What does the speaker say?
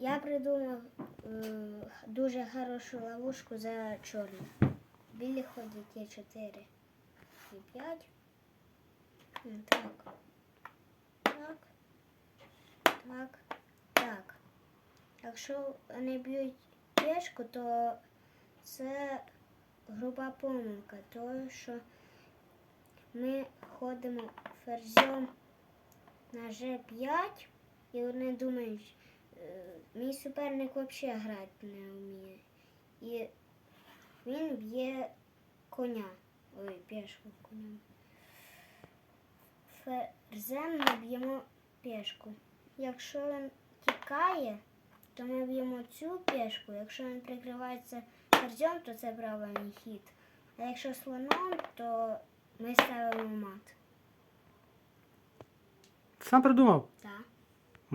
Я придумав е, дуже хорошу ловушку за чорну. Білі ходять є 4 і 5. Так. Так. Так. Так. Якщо вони б'ють пішку, то це груба помилка, тому що ми ходимо ферзем на G5, і вони думають, мій суперник взагалі грати не вміє. І він б'є коня. Ой, пішку конем. Ферзем ми б'ємо пішку. Якщо він тікає, то ми б'ємо цю пішку. Якщо він прикривається ферзем, то це правильний хід. А якщо слоном, то ми ставимо мат. Сам придумав.